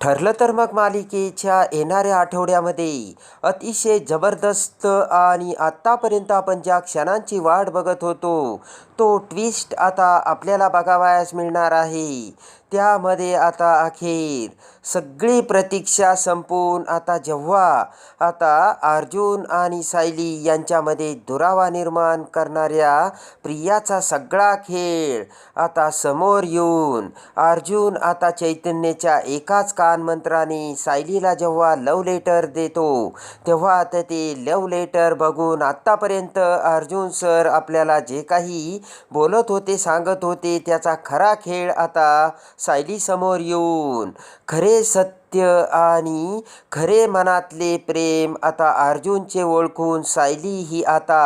ठरलं तर मग मालिकेच्या येणाऱ्या आठवड्यामध्ये अतिशय जबरदस्त आणि आत्तापर्यंत आपण ज्या क्षणांची वाट बघत होतो तो ट्विस्ट आता आपल्याला बघावयास मिळणार आहे. त्यामध्ये आता अखेर सगळी प्रतीक्षा संपून आता जेव्हा आता अर्जुन आणि सायली यांच्यामध्ये दुरावा निर्माण करणाऱ्या प्रियाचा सगळा खेळ आता समोर येऊन अर्जुन आता चैतन्याच्या एकाच कानमंत्राने सायलीला जेव्हा लव लेटर देतो तेव्हा आता ते लव लेटर बघून आत्तापर्यंत अर्जुन सर आपल्याला जे काही बोलत होते सांगत होते त्याचा खरा खेळ आता सायलीसमोर येऊन खरे सत्य आणि खरे मनातले प्रेम आता अर्जुनचे ओळखून सायली ही आता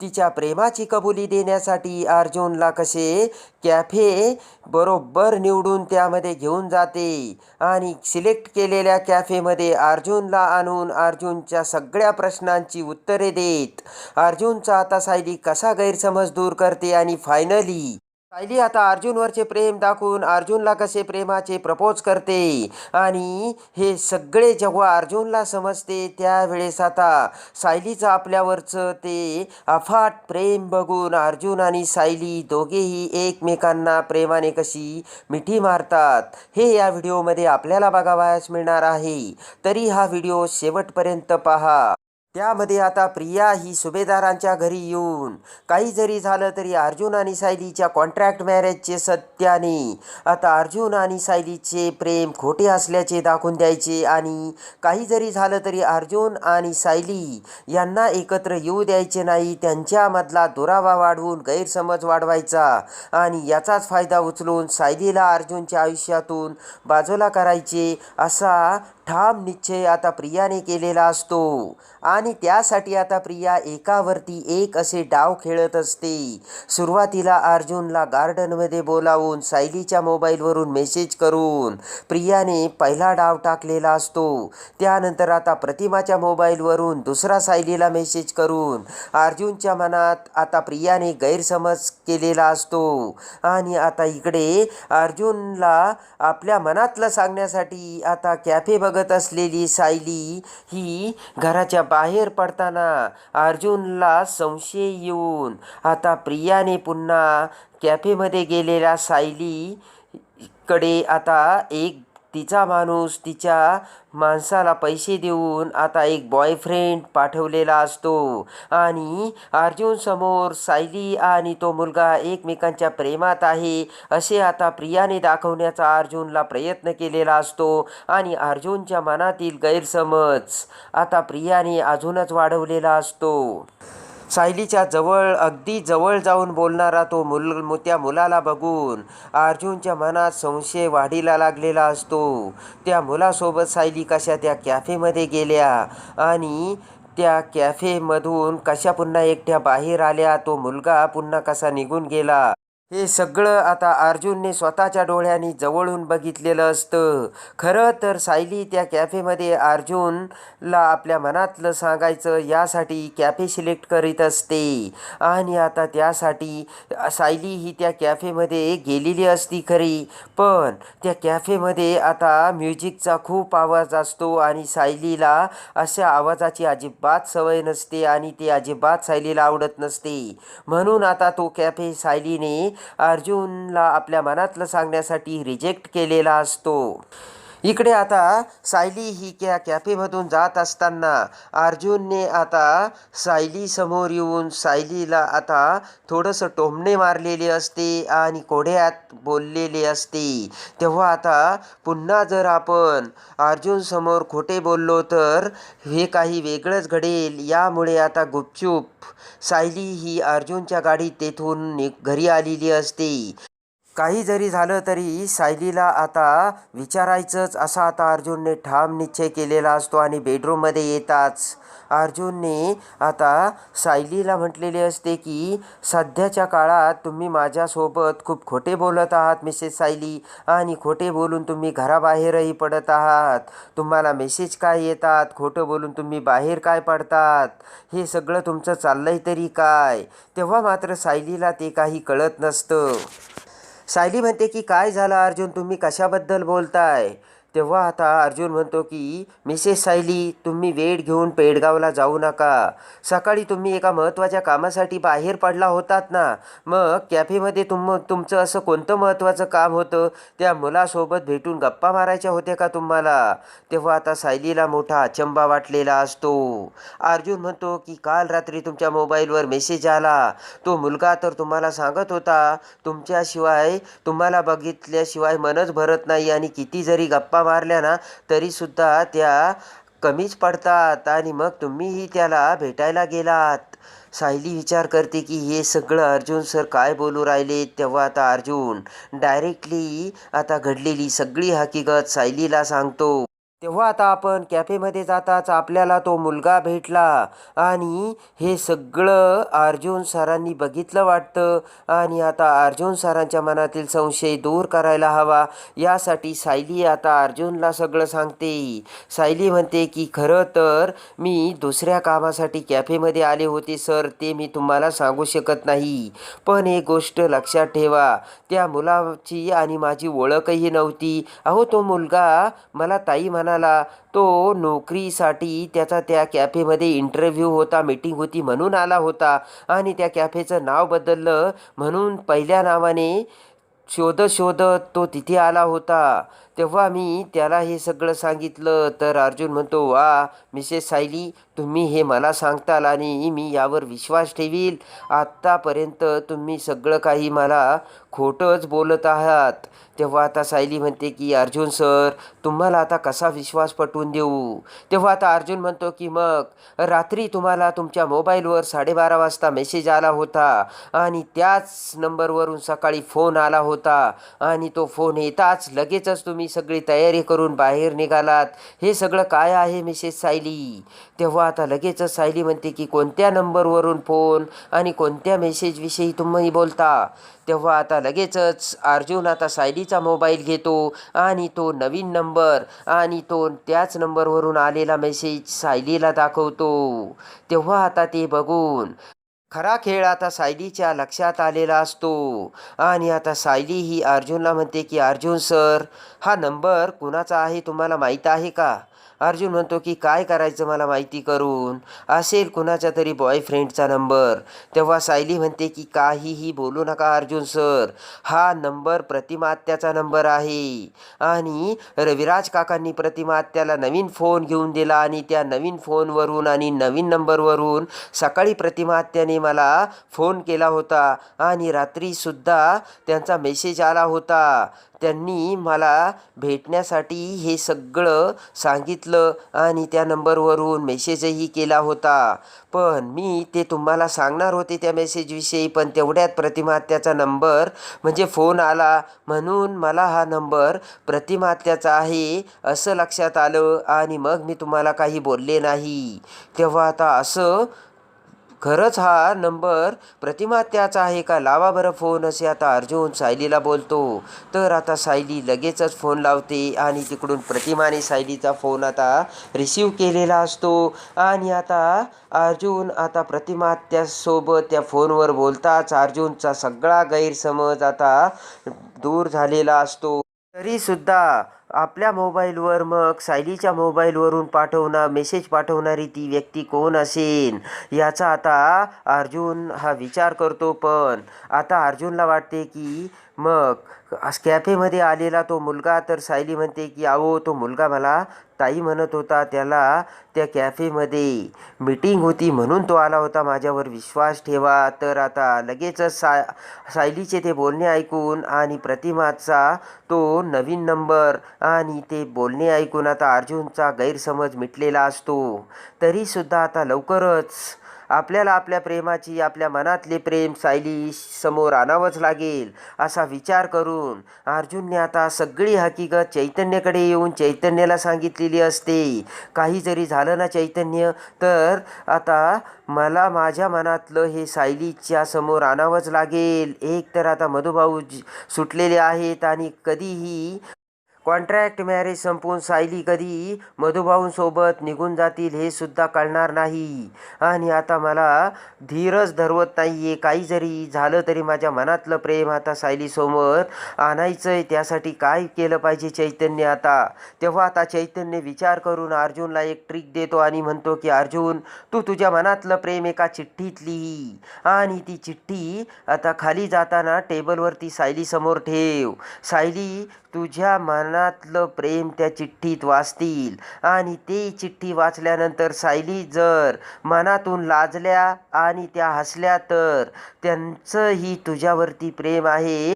तिच्या प्रेमाची कबुली देण्यासाठी अर्जुनला कसे कॅफे बरोबर निवडून त्यामध्ये घेऊन जाते आणि सिलेक्ट केलेल्या कॅफेमध्ये अर्जुनला आणून अर्जुनच्या सगळ्या प्रश्नांची उत्तरे देत अर्जुनचा आता सायली कसा गैरसमज दूर करते आणि फायनली सायली आता अर्जुनवरचे प्रेम दाखवून अर्जुनला कसे प्रेमाचे प्रपोज करते. आणि हे सगळे जेव्हा अर्जुनला समजते त्यावेळेस आता सायलीचं आपल्यावरचं ते अफाट प्रेम बघून अर्जुन आणि सायली दोघेही एकमेकांना प्रेमाने कशी मिठी मारतात हे या व्हिडिओमध्ये आपल्याला बघावयास मिळणार आहे. तरी हा व्हिडिओ शेवटपर्यंत पहा. त्यामध्ये आता प्रिया ही सुभेदारांच्या घरी येऊन काही जरी झालं तरी अर्जुन आणि सायलीच्या कॉन्ट्रॅक्ट मॅरेजचे सत्याने. आता अर्जुन आणि सायलीचे प्रेम खोटे असल्याचे दाखवून द्यायचे आणि काही जरी झालं तरी अर्जुन आणि सायली यांना एकत्र येऊ द्यायचे नाही त्यांच्यामधला दुरावा वाढवून गैरसमज वाढवायचा आणि याचाच फायदा उचलून सायलीला अर्जुनच्या आयुष्यातून बाजूला करायचे असा ठाम निश्चय आता प्रियाने केलेला असतो. आणि त्यासाठी आता प्रिया एकावरती एक असे डाव खेळत असते. सुरुवातीला अर्जुनला गार्डनमध्ये बोलावून सायलीच्या मोबाईलवरून मेसेज करून प्रियाने पहिला डाव टाकलेला असतो. त्यानंतर आता प्रतिमाच्या मोबाईलवरून दुसरा सायलीला मेसेज करून अर्जुनच्या मनात आता प्रियाने गैरसमज केलेला असतो. आणि आता इकडे अर्जुनला आपल्या मनातलं सांगण्यासाठी आता कॅफे बघत असलेली सायली ही घराच्या बाहेर पडताना अर्जुनला संशय येऊन आता प्रियाने पुन्हा कॅफेमध्ये गेलेल्या सायलीकडे आता एक तिचा माणूस तिच्या माणसाला पैसे देऊन आता एक बॉयफ्रेंड पाठवलेला असतो. आणि अर्जुन समोर सायली आणि तो मुलगा एकमेकांच्या प्रेमात आहे असे आता प्रियाने दाखवण्याचा अर्जुनला प्रयत्न केलेला असतो आणि अर्जुनच्या मनातील गैरसमज आता प्रियाने अजूनच वाढवलेला असतो. सायलीच्या जवळ अगदी जवळ जाऊन बोलणारा तो मुल त्या मुलाला बघून अर्जुनच्या मनात संशय वाढीला लागलेला असतो. त्या मुलासोबत सायली कशा त्या कॅफेमध्ये गेल्या आणि त्या कॅफेमधून कशा पुन्हा एकट्या बाहेर आल्या तो मुलगा पुन्हा कसा निघून गेला? हे सगळं आता अर्जुनने स्वतःच्या डोळ्यांनी जवळून बघितलेलं असतं. खरं तर सायली त्या कॅफेमध्ये अर्जुनला आपल्या मनातलं सांगायचं यासाठी कॅफे सिलेक्ट करीत असते. आणि आता त्यासाठी सायली ही त्या कॅफेमध्ये गेलेली असती खरी. पण त्या कॅफेमध्ये आता म्युझिकचा खूप आवाज असतो आणि सायलीला अशा आवाजाची अजिबात सवय नसते आणि ती अजिबात सायलीला आवडत नसते. म्हणून आता तो कॅफे सायलीने अर्जुनला आपल्या मनातलं सांगण्यासाठी रिजेक्ट केलेला असतो. इकडे आता सायली ही त्या कॅफेमधून जात असताना अर्जुनने आता सायलीसमोर येऊन सायलीला आता थोडंसं टोमणे मारलेले असते आणि कोड्यात बोललेले असते. तेव्हा आता पुन्हा जर आपण अर्जुनसमोर खोटे बोललो तर हे काही वेगळंच घडेल. यामुळे आता गुपचूप सायली ही अर्जुनच्या गाडीत तेथून घरी आलेली असते. काही जरी झालं तरी सायलीला आता विचारायचंच. असा आता अर्जुनने ठाम निश्चय केलेला असतो आणि बेडरूममध्ये येताच. अर्जुनने आता सायलीला म्हटलेले असते की सध्याच्या काळात तुम्ही माझ्यासोबत खूप खोटे बोलत आहात मिसेस सायली. आणि खोटे बोलून तुम्ही घराबाहेरही पडत आहात. तुम्हाला मेसेज काय येतात? खोटं बोलून तुम्ही बाहेर काय पडतात? हे सगळं तुमचं चाललंय तरी काय? तेव्हा मात्र सायलीला ते काही कळत नसतं. सायली म्हणते की काय झालं अर्जुन? तुम्ही कशाबद्दल बोलताय? तेव्हा आता अर्जुन म्हणतो की मिसेस सायली तुम्ही वेळ घेऊन पेडगावला जाऊ नका. सकाळी तुम्ही एका महत्त्वाच्या कामासाठी बाहेर पडला होतात ना. मग कॅफेमध्ये तुम तुमचं असं कोणतं महत्त्वाचं काम होतं? त्या मुलासोबत भेटून गप्पा मारायच्या होत्या का तुम्हाला? तेव्हा आता सायलीला मोठा अचंबा वाटलेला असतो. अर्जुन म्हणतो की काल रात्री तुमच्या मोबाईलवर मेसेज आला. तो मुलगा तर तुम्हाला सांगत होता. तुमच्याशिवाय तुम्हाला बघितल्याशिवाय मनच भरत नाही आणि किती जरी गप्पा मारल्या ना तरीसुद्धा त्या कमीच पडतात आणि मग तुम्हीही त्याला भेटायला गेलात. सायली विचार करते की हे सगळं अर्जुन सर काय बोलू राहिले? तेव्हा आता अर्जुन डायरेक्टली आता घडलेली सगळी हकीकत सायलीला सांगतो. तेव्हा आता आपण कॅफेमध्ये जाताच आपल्याला तो मुलगा भेटला. आणि हे सगळं अर्जुन सरांनी बघितलं वाटतं. आणि आता अर्जुन सरांच्या मनातील संशय दूर करायला हवा. यासाठी सायली आता अर्जुनला सगळं सांगते. सायली म्हणते की खरं तर मी दुसऱ्या कामासाठी कॅफेमध्ये आले होते सर. ते मी तुम्हाला सांगू शकत नाही. पण एक गोष्ट लक्षात ठेवा. त्या मुलाची आणि माझी ओळखही नव्हती. अहो तो मुलगा मला ताई म्हणा म्हणाला तो नोकरीसाठी त्याचा त्या कॅफेमध्ये इंटरव्ह्यू होता मीटिंग होती म्हणून आला होता. आणि त्या कॅफेचं नाव बदललं म्हणून पहिल्या नावाने शोधत शोधत तो तिथे आला होता. तेव्हा मी त्याला हे सगळं सांगितलं. तर अर्जुन म्हणतो वा मिसेस सायली तुम्ही हे मला सांगताल आणि मी यावर विश्वास ठेवील. आत्तापर्यंत तुम्ही सगळं काही मला खोटंच बोलत आहात. तेव्हा आता सायली म्हणते की अर्जुन सर तुम्हाला आता कसा विश्वास पटवून देऊ? तेव्हा आता अर्जुन म्हणतो की मग रात्री तुम्हाला तुमच्या मोबाईलवर साडेबारा वाजता मेसेज आला होता आणि त्याच नंबरवरून सकाळी फोन आला होता आणि तो फोन येताच लगेचच तुम्ही सगळी तयारी करून बाहेर निघालात. हे सगळं काय आहे मिसेस सायली? तेव्हा आता लगेचच सायली म्हणते की कोणत्या नंबरवरून फोन आणि कोणत्या मेसेजविषयी तुम्ही बोलता? तेव्हा आता लगेचच अर्जुन आता सायलीचा मोबाईल घेतो आणि तो नवीन नंबर आणि तो त्याच नंबरवरून आलेला मेसेज सायलीला दाखवतो. तेव्हा आता ते बघून खरा खेळ आता सायलीच्या लक्षात आलेला असतो. आणि आता सायली ही अर्जुनला म्हणते की अर्जुन सर हा नंबर कुणाचा आहे तुम्हाला माहीत आहे का? अर्जुन म्हणतो की काय करायचं मला माहिती करून? असेल कुणाच्या तरी बॉयफ्रेंडचा नंबर. तेव्हा सायली म्हणते की काहीही बोलू नका अर्जुन सर. हा नंबर प्रतिमात्याचा नंबर आहे. आणि रविराज काकांनी प्रतिमात्याला नवीन फोन घेऊन दिला आणि त्या नवीन फोनवरून आणि नवीन नंबरवरून सकाळी प्रतिमात्याने मला फोन केला होता. आणि रात्रीसुद्धा त्यांचा मेसेज आला होता. त्यांनी मला भेटण्यासाठी हे सगळं सांगितलं आणि त्या नंबरवरून मेसेजही केला होता. पण मी ते तुम्हाला सांगणार होते त्या मेसेजविषयी पण तेवढ्यात प्रतिमात्याचा नंबर म्हणजे फोन आला. म्हणून मला हा नंबर प्रतिमात्याचा आहे असं लक्षात आलं आणि मग मी तुम्हाला काही बोलले नाही. तेव्हा आता असं खरंच हा नंबर प्रतिमात्याचा आहे का? लावा बरं फोन असे आता अर्जुन सायलीला बोलतो. तर आता सायली लगेचच फोन लावते आणि तिकडून प्रतिमाने सायलीचा फोन आता रिसीव केलेला असतो. आणि आता अर्जुन आता प्रतिमात्यासोबत त्या फोनवर बोलताच अर्जुनचा सगळा गैरसमज आता दूर झालेला असतो. तरीसुद्धा आपल्या मोबाईलवर मग सायलीच्या मोबाईलवरून पाठवणार मेसेज पाठवणारी ती व्यक्ती कोण असेल? याचा आता अर्जुन हा विचार करतो पण. आता अर्जुनला वाटते की मग अस कॅफेमध्ये आलेला तो मुलगा तर सायली म्हणते की अहो तो मुलगा मला ताई म्हणत होता त्याला त्या कॅफेमध्ये मीटिंग होती म्हणून तो आला होता माझ्यावर विश्वास ठेवा. तर आता लगेचच सा सायलीचे ते बोलणे ऐकून आणि प्रतिमाचा तो नवीन नंबर आणि ते बोलणे ऐकून आता अर्जुनचा गैरसमज मिटलेला असतो. तरीसुद्धा आता लवकरच आपल्याला आपल्या प्रेमाची आपल्या मनातले प्रेम सायली समोर आणावंच लागेल असा विचार करून अर्जुनने आता सगळी हकीकत चैतन्यकडे येऊन चैतन्याला सांगितलेली असते. काही जरी झालं ना चैतन्य तर आता मला माझ्या मनातलं हे सायलीच्या समोर आणावंच लागेल. एक तर आता मधुभाऊ सुटलेले आहेत आणि कधीही कॉन्ट्रॅक्ट मॅरेज संपून सायली कधी मधुभाऊंसोबत निघून जातील हे सुद्धा कळणार नाही. आणि आता मला धीरच धरवत नाही आहे काही जरी झालं तरी माझ्या मनातलं प्रेम आता सायलीसमोर आणायचं आहे त्यासाठी काय केलं पाहिजे चैतन्य आता? तेव्हा आता चैतन्य विचार करून अर्जुनला एक ट्रिक देतो आणि म्हणतो की अर्जुन तू तुझ्या मनातलं प्रेम एका चिठ्ठीत लिही आणि ती चिठ्ठी आता खाली जाताना टेबलवरती सायलीसमोर ठेव. सायली तुझ्या मनातलं प्रेम त्या चिठ्ठीत वाचतील. आणि ती चिठ्ठी वाचल्यानंतर सायली जर मनातून लाजल्या आणि त्या हसल्या तर त्यांचंही तुझ्यावरती प्रेम आहे.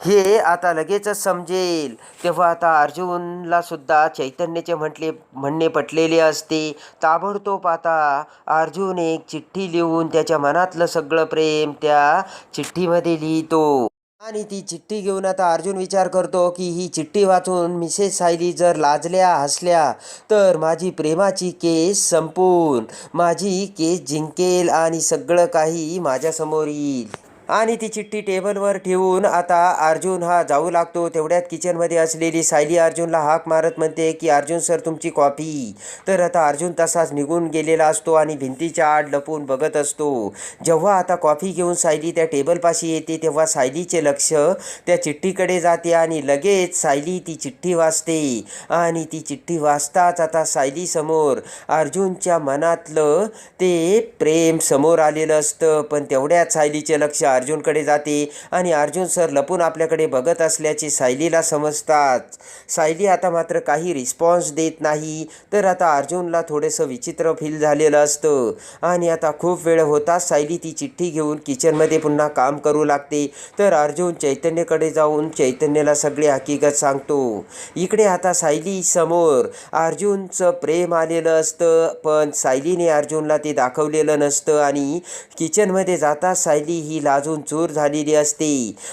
हे आता लगेचच समजेल. तेव्हा आता अर्जुनला सुद्धा चैतन्याचे म्हटले म्हणणे पटलेले असते. ताबडतोब आता अर्जुन एक चिठ्ठी लिहून त्याच्या मनातलं सगळं प्रेम त्या चिठ्ठीमध्ये लिहितो. आणि ती चिठ्ठी घेऊन आता अर्जुन विचार करतो की ही चिठ्ठी वाचून मिसेस सायली जर लाजल्या हसल्या तर माझी प्रेमाची केस संपून माझी केस जिंकेल आणि सगळं काही माझ्यासमोर येईल. आणि ती चिठ्ठी टेबलवर ठेवून आता अर्जुन हा जाऊ लागतो. तेवढ्यात किचनमध्ये असलेली सायली अर्जुनला हाक मारत म्हणते की अर्जुन सर तुमची कॉफी तर आता अर्जुन तसाच निघून गेलेला असतो आणि भिंतीच्या आड लपून बघत असतो. जेव्हा आता कॉफी घेऊन सायली त्या टेबलपाशी येते तेव्हा सायलीचे लक्ष त्या चिठ्ठीकडे जाते आणि लगेच सायली ती चिठ्ठी वाचते. आणि ती चिठ्ठी वाचताच आता सायलीसमोर अर्जुनच्या मनातलं ते प्रेम समोर आलेलं असतं. पण तेवढ्याच सायलीचे लक्ष अर्जुनकडे जाते आणि अर्जुन सर लपून आपल्याकडे बघत असल्याचे सायलीला समजतात. सायली आता मात्र काही रिस्पॉन्स देत नाही. तर आता अर्जुनला थोडंसं विचित्र फील झालेलं असतं. आणि आता खूप वेळ होताच सायली ती चिठ्ठी घेऊन किचनमध्ये पुन्हा काम करू लागते. तर अर्जुन चैतन्यकडे जाऊन चैतन्याला सगळी हकीकत सांगतो. इकडे आता सायली समोर. अर्जुनचं प्रेम आलेलं असतं पण सायलीने अर्जुनला ते दाखवलेलं नसतं आणि किचनमध्ये जाता सायली ही अजून चूर झालेली असते.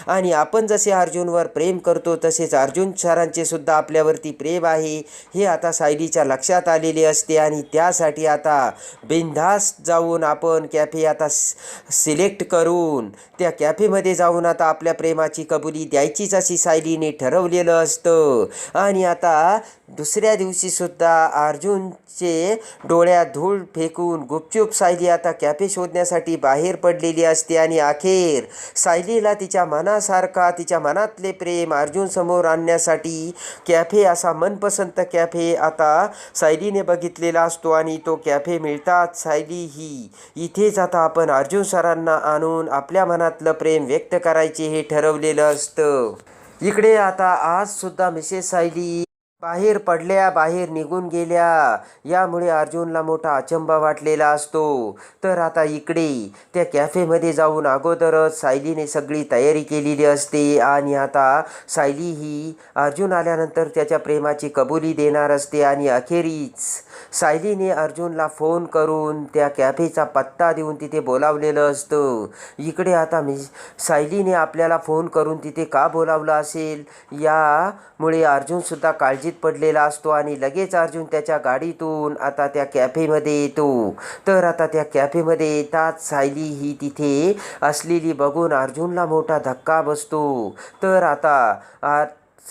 आणि आपण जसे अर्जुनवर प्रेम करतो तसेच अर्जुन सरांचे सुद्धा आपल्यावरती प्रेम आहे हे आता सायलीच्या लक्षात आलेले असते. आणि त्यासाठी आता बिनधास जाऊन आपण कॅफे आता सिलेक्ट करून त्या कॅफेमध्ये जाऊन आता आपल्या प्रेमाची कबुली द्यायचीच अशी सायलीने ठरवलेलं असतं. आणि आता दुसऱ्या दिवशीसुद्धा अर्जुनचे डोळ्यात धूळ फेकून गुपचूप सायली आता कॅफे शोधण्यासाठी बाहेर पडलेली असते. आणि अखेर सायलीला तिच्या मनासारखा तिच्या मनातले प्रेम अर्जुन समोर आणण्यासाठी कॅफे असा मनपसंत कॅफे आता सायलीने बघितलेला असतो आणि तो कॅफे मिळताच सायली ही इथेच आता आपण अर्जुन सरांना आणून आपल्या मनातलं प्रेम व्यक्त करायचे हे ठरवलेलं असतं. इकडे आता आज सुद्धा मिसेस सायली बाहेर पडल्या बाहेर निघून गेल्या. यामुळे अर्जुनला मोठा अचंबा वाटलेला असतो. तर आता इकडे त्या कॅफेमध्ये जाऊन अगोदरच सायलीने सगळी तयारी केलेली असते. आणि आता सायली ही अर्जुन आल्यानंतर त्याच्या प्रेमाची कबुली देणार असते. आणि अखेरीच सायलीने अर्जुनला फोन करून त्या कॅफेचा पत्ता देऊन तिथे बोलावलेलं असतं. इकडे आता मी सायलीने आपल्याला फोन करून तिथे का बोलावलं असेल? यामुळे अर्जुनसुद्धा काळजीत पडलेला असतो आणि लगेच अर्जुन त्याच्या गाडीतून आता त्या कॅफेमध्ये येतो. तर आता त्या कॅफेमध्ये येताच सायली ही तिथे असलेली बघून अर्जुनला मोठा धक्का बसतो. तर आता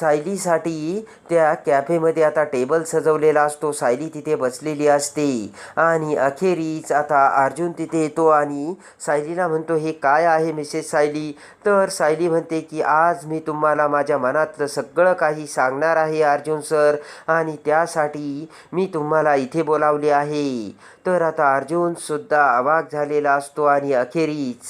सायलीसाठी त्या कॅफेमध्ये आता टेबल सजवलेला असतो. सायली तिथे बसलेली असते. आणि अखेरीच आता अर्जुन तिथे येतो आणि सायलीला म्हणतो हे काय आहे मिसेस सायली? तर सायली म्हणते की आज मी तुम्हाला माझ्या मनातलं सगळं काही सांगणार आहे अर्जुन सर आणि त्यासाठी मी तुम्हाला इथे बोलावले आहे. तर आता अर्जुनसुद्धा अवाक झालेला असतो आणि अखेरीच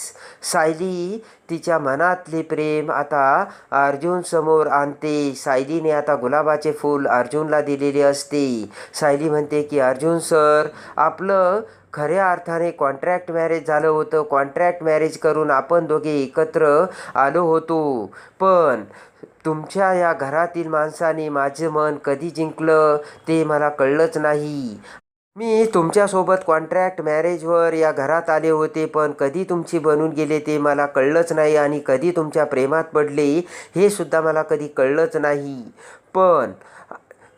सायली तिच्या मनातले प्रेम आता अर्जुन समोर आणते. सायलीने आता गुलाबाचे फूल अर्जुनला दिलेले असते. सायली म्हणते की अर्जुन सर आपलं खऱ्या अर्थाने कॉन्ट्रॅक्ट मॅरेज झालं होतं. कॉन्ट्रॅक्ट मॅरेज करून आपण दोघे एकत्र आलो होतो. पण तुमच्या या घरातील माणसाने माझं मन कधी जिंकलं ते मला कळलंच नाही. मी तुमच्यासोबत कॉन्ट्रॅक्ट मॅरेजवर या घरात आले होते पण कधी तुमची बनून गेले ते मला कळलंच नाही आणि कधी तुमच्या प्रेमात पडले हे सुद्धा मला कधी कळलंच नाही. पण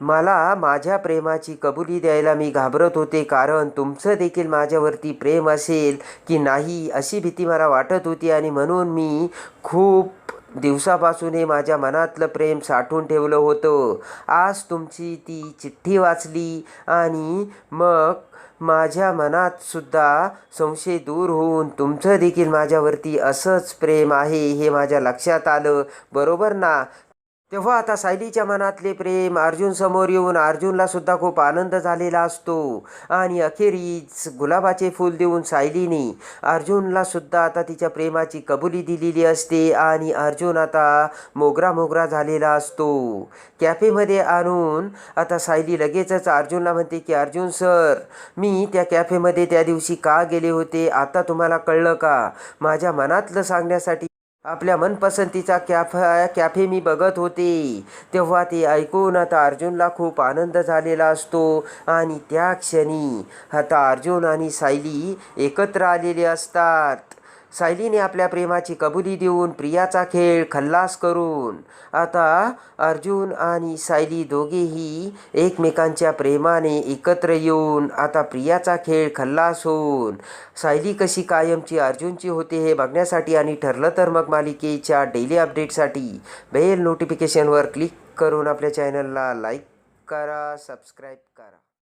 मला माझ्या प्रेमाची कबुली द्यायला मी घाबरत होते कारण तुमचं देखील माझ्यावरती प्रेम असेल की नाही अशी भीती मला वाटत होती आणि म्हणून मी खूप दिवसापासूनही माझ्या मनातलं प्रेम साठवून ठेवलं होतं. आज तुमची ती चिठ्ठी वाचली आणि मग माझ्या मनात सुद्धा संशय दूर होऊन तुमचं देखील माझ्यावरती असंच प्रेम आहे हे माझ्या लक्षात आलं. बरोबर ना? तेव्हा आता सायलीच्या मनातले प्रेम अर्जुनसमोर येऊन अर्जुनलासुद्धा खूप आनंद झालेला असतो. आणि अखेरीस गुलाबाचे फूल देऊन सायलीने अर्जुनलासुद्धा आता तिच्या प्रेमाची कबुली दिलेली असते आणि अर्जुन आता मोगरा मोगरा झालेला असतो. कॅफेमध्ये आणून आता सायली लगेचच अर्जुनला म्हणते की अर्जुन सर मी त्या कॅफेमध्ये त्या दिवशी का गेले होते? आता तुम्हाला कळलं का? माझ्या मनातलं सांगण्यासाठी आपल्या मनपसंतीचा कॅफा कॅफे मी बघत होते. तेव्हा ते ऐकून आता अर्जुनला खूप आनंद झालेला असतो. आणि त्या क्षणी आता अर्जुन आणि सायली एकत्र आलेले असतात. सायलीने आपल्या प्रेमाची कबुली देऊन प्रियाचा खेळ खल्लास करून आता अर्जुन आणि सायली दोघेही एकमेकांच्या प्रेमाने एकत्र येऊन आता प्रियाचा खेळ खल्लास होऊन सायली कशी कायमची अर्जुनची होते हे बघण्यासाठी आणि ठरलं तर मग मालिकेच्या डेली अपडेटसाठी बेल नोटिफिकेशनवर क्लिक करून आपल्या चॅनलला लाईक करा सबस्क्राईब करा.